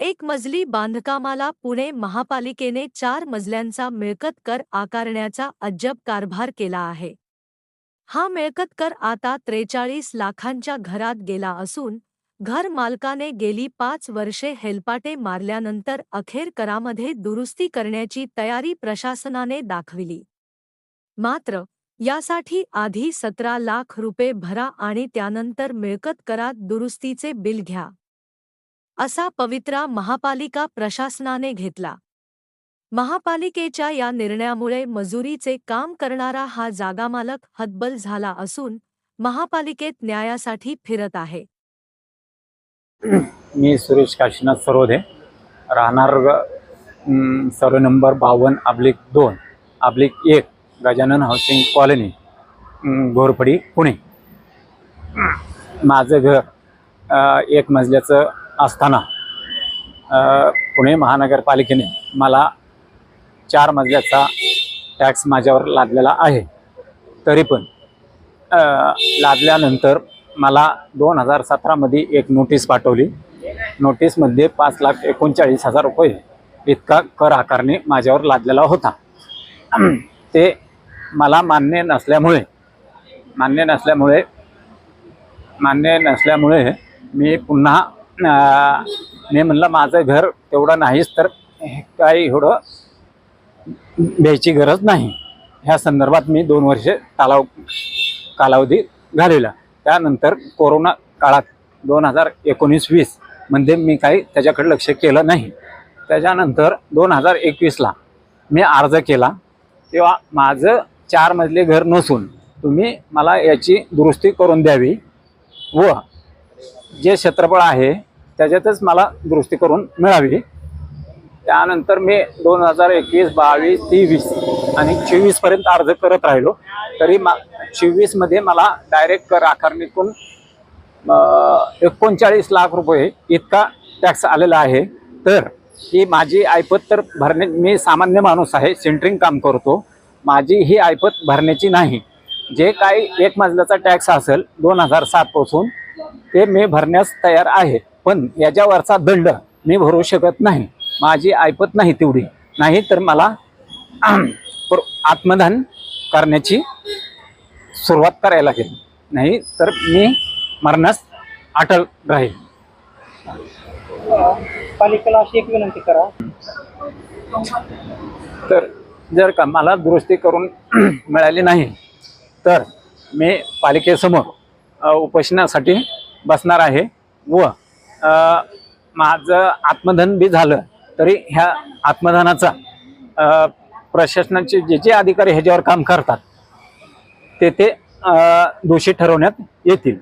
एक मजली बांधकामाला पुणे महापालिकेने चार मजल्यांचा मिळकत कर आकारण्याचा अजब कारभार केला आहे. हा मिळकत कर आता त्रेचाळीस लाखांच्या घरात गेला असून घर मालकाने गेली पाच वर्षे हेलपाटे मारल्यानंतर अखेर करामध्ये दुरुस्ती करण्याची तयारी प्रशासनाने दाखविली. मात्र यासाठी आधी सतरा लाख रुपये भरा आणि त्यानंतर मिळकत करात दुरुस्तीचे बिल घ्या. असा पवित्रा महापालिका प्रशासनाने घेतला. महापालिकेच्या या निर्णयामुळे मजुरीचे काम करणारा हा जागामालक हतबल झाला असून महापालिकेत न्यायासाठी फिरत आहे. मी सुरेश काशीनाथ सरोदे राहणार सर्व सर्वे नंबर बावन्न अब्लिक दोन अब्लिक एक गजानन हाऊसिंग कॉलनी घोरपडी पुणे. माझं घर एक मजल्याचं असताना पुणे महानगरपालिकेने मला चार मजल्याचा टॅक्स माझ्यावर लादलेला आहे. तरी पण लादल्यानंतर मला दोन हजार सतरामध्ये एक नोटीस पाठवली. नोटीसमध्ये पाच लाख एकोणचाळीस हजार रुपये इतका कर आकारणे माझ्यावर लादलेला होता. ते मला मान्य नसल्यामुळे मान्य नसल्यामुळे मान्य नसल्यामुळे मी पुन्हा मी म्हणलं माझं घर तेवढं नाहीच तर काही एवढं द्यायची गरज नाही. ह्या संदर्भात मी दोन वर्षे कालाव कालावधी घालवला. त्यानंतर कोरोना काळात दोन हजार एकोणीस वीसमध्ये मी काही त्याच्याकडे लक्ष केलं नाही. त्याच्यानंतर दोन हजार एकवीसला मी अर्ज केला तेव्हा माझं चार मजले घर नसून तुम्ही मला याची दुरुस्ती करून द्यावी व जे क्षेत्रफळ आहे त्याच्यातच मला दुरुस्ती करून मिळावी. त्यानंतर मी दोन हजार एकवीस बावीस तेवीस आणि चोवीसपर्यंत अर्ज करत राहिलो. तरी मा चोवीसमध्ये मला डायरेक्ट कर आकारणीतून एकोणचाळीस लाख रुपये इतका टॅक्स आलेला आहे. तर ही माझी ऐपत तर भरणे मी सामान्य माणूस आहे सेंटरिंग काम करतो. माझी ही ऐपत भरण्याची नाही. जे काही एक मजल्याचा टॅक्स असेल दोन हजार सातपासून ते मी भरण्यास तयार आहे. पण याच्यावरचा दंड मी भरू शकत नाही. माझी ऐपत नाही तेवढी. नाही तर मला पर- आत्मदान करण्याची सुरुवात करायला लागेल. नाही तर मी मरणास अटल राहील. पालिकेला अशी एक विनंती करा. तर जर का मला दुरुस्ती करून मिळाली नाही तर मी पालिकेसमोर उपोषणासाठी बसणार आहे व माझं आत्मधन बी झालं तरी ह्या आत्मधनाचा प्रशासनाचे जे जे अधिकारी ह्याच्यावर काम करतात ते ते दोषी ठरवण्यात येतील.